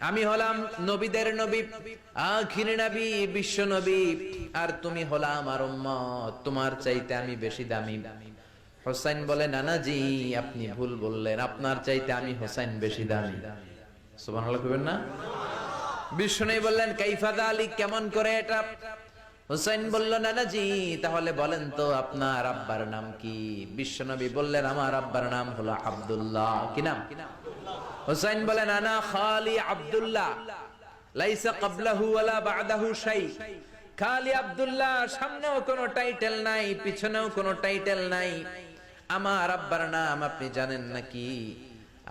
আমি হলাম নবীদের নবী, আখির নবী, বিশ্ব নবী। আর তুমি হলা আমার তোমার চাইতে আমি বেশি দামি। হোসাইন বলে, নানা জি, আপনি ভুল বললেন, আপনার চাইতে আমি হোসাইন বেশি দামি। কইবেন না? বিষ্ণু বললেন কাইফাদা আলী কেমন করে এটা? হুসাইন বলল, নানা জি, তাহলে বলেন তো, আপনার আব্বার নাম কি? বিশ্বনবী বললেন, আমার আব্বার নাম হলো আব্দুল্লাহ। কি নাম? হুসাইন বলেন আনা খালি আব্দুল্লাহ, লাইসা ক্বাবলাহু ওয়ালা বা'দাহু শাই। খালি আব্দুল্লাহ, সামনেও কোনো টাইটেল নাই, পিছনেও কোনো টাইটেল নাই। আমার আব্বার নাম আপনি জানেন নাকি?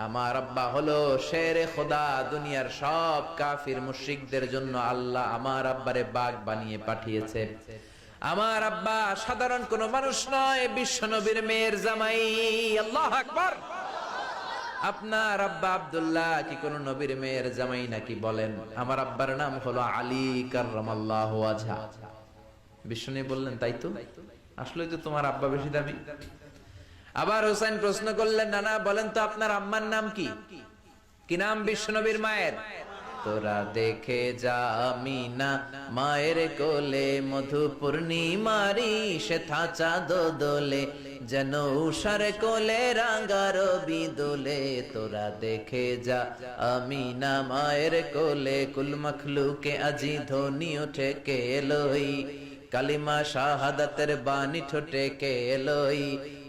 আমার আব্বা হলো শেরে খোদা, দুনিয়ার সব কাফির মুশরিকদের জন্য আল্লাহ আমার আব্বারে বাঘ বানিয়ে পাঠিয়েছে। আমার আব্বা সাধারণ কোন মানুষ নয় বিশ্ব নবীর মেয়ের জামাই। আল্লাহ আকবার। আপনার আব্বা আব্দুল্লাহ কি কোন নবীর মেয়ের জামাই নাকি বলেন? আমার আব্বার নাম হলো আলী কার্রামাল্লাহু ওয়াজহা। বিষ্ণু বললেন, তাই তো? আসলে তো তোমার আব্বা বেশি দামি। আবার হোসেন প্রশ্ন করলেন, নানা, বলেন তো আপনার আম্মার নাম কি? কি নাম বিশ্বনবীর মায়ের? তোরা দেখে যা মিনা মায়ের কোলে মধু পূর্ণিমারি সে থাচা দোলে যেন উষার কোলে রাঙ্গার বিদোলে, তোরা দেখে যা। আমিনা মায়ের কোলে কুল মখলুকে আজি ধ্বনি ওঠে কে লই কালিমা শাহাদাতের বাণী ঠোঁটে কে লই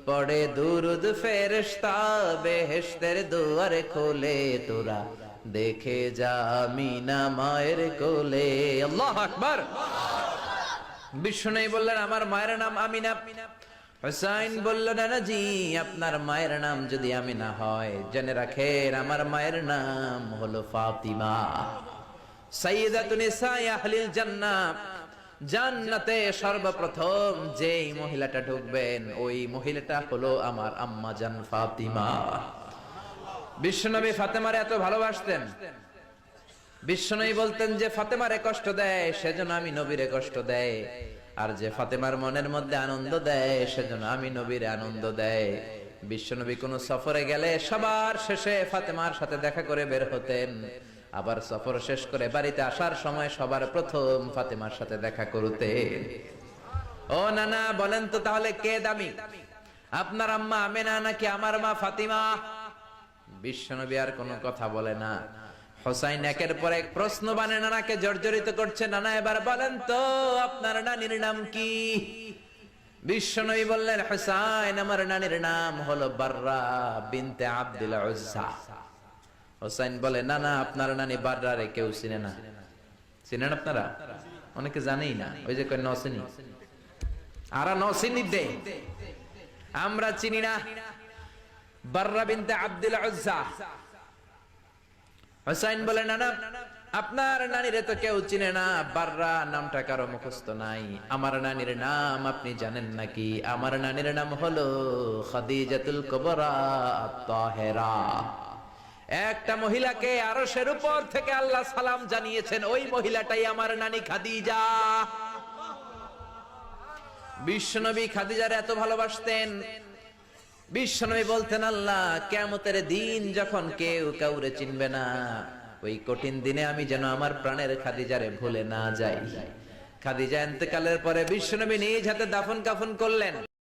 পড়ে দুরুদ ফেরেশতা, বেহেশতের দুয়ারে খোলে, তোরা দেখে যা মিনা মায়ের কোলে। আল্লাহ আকবার। বিষ্ণু বললেন, আমার মায়ের নাম আমিনা। হুসাইন বলল নানা জি আপনার মায়ের নাম যদি আমি না হয়, জেনে রাখেন আমার মায়ের নাম হলো ফাতিমা। আহলিল জান্নাহ, জান্নাতে সর্বপ্রথম যেই মহিলাটা ঢুকবেন, ওই মহিলাটা হলো আমার আম্মা জান ফাতিমা। বিশ্বনবী ফাতেমার এত ভালোবাসতেন। বিশ্বনবী বলতেন যে, ফাতেমারে কষ্ট দেয়, সেজন্য আমি নবীরে কষ্ট দেয়। আর যে ফাতেমার মনের মধ্যে আনন্দ দেয়, সেজন্য আমি নবীরে আনন্দ দেয়। বিশ্বনবী কোন সফরে গেলে সবার শেষে ফাতেমার সাথে দেখা করে বের হতেন। আবার সফর শেষ করে বাড়িতে আসার সময় সবার প্রথম ফাতেমার সাথে দেখা করতেন। ও নানা, বলেন তো তাহলে কে দামি? আপনার আম্মা আমেনা নাকি আমার মা ফাতিমা? বিশ্বনবী আর কোনো কথা বলে না। হোসাইন একের পর এক প্রশ্ন বানে নানাকে জর্জরিত করছে। নানা এবার বলেন তো, আপনার নানির নাম কি? বিশ্বনবী বললেন, হোসাইন, আমার নানির নাম হলো বাররা বিনতে আব্দুল উজ্জা। হোসাইন বলে না না আপনার নানি বাররারে কেউ চিনে না। চিনেন আপনারা? অনেকে জানেই না, ওই যে কয় নসিনি আরা নসিনি দে। আমরা চিনি না। বাররা বিনতে আব্দুল উজ্জা। হোসাইন বলে না না আপনার নানিরে তো কেউ চিনে না, বাররা নামটা কারও মুখস্থ নাই। আমার নানির নাম আপনি জানেন নাকি? আমার নানির নাম হলো খাদিজাতুল কুবরা তাহেরা একটা মহিলাকে আরশের উপর থেকে আল্লাহ সালাম জানিয়েছেন, ওই মহিলাটাই আমার নানি খাদিজা। বিশ্বনবী খাদিজার এত ভালোবাসতেন বিশ্বনবী বলতেন, আল্লাহ কেমতের দিন যখন কেউ কাউরে চিনবে না, ওই কঠিন দিনে আমি যেন আমার প্রাণের খাদিজারে ভুলে না যাই। খাদিজা এতেকালের পরে বিশ্বনবী নিজ হাতে দাফন কাফন করলেন।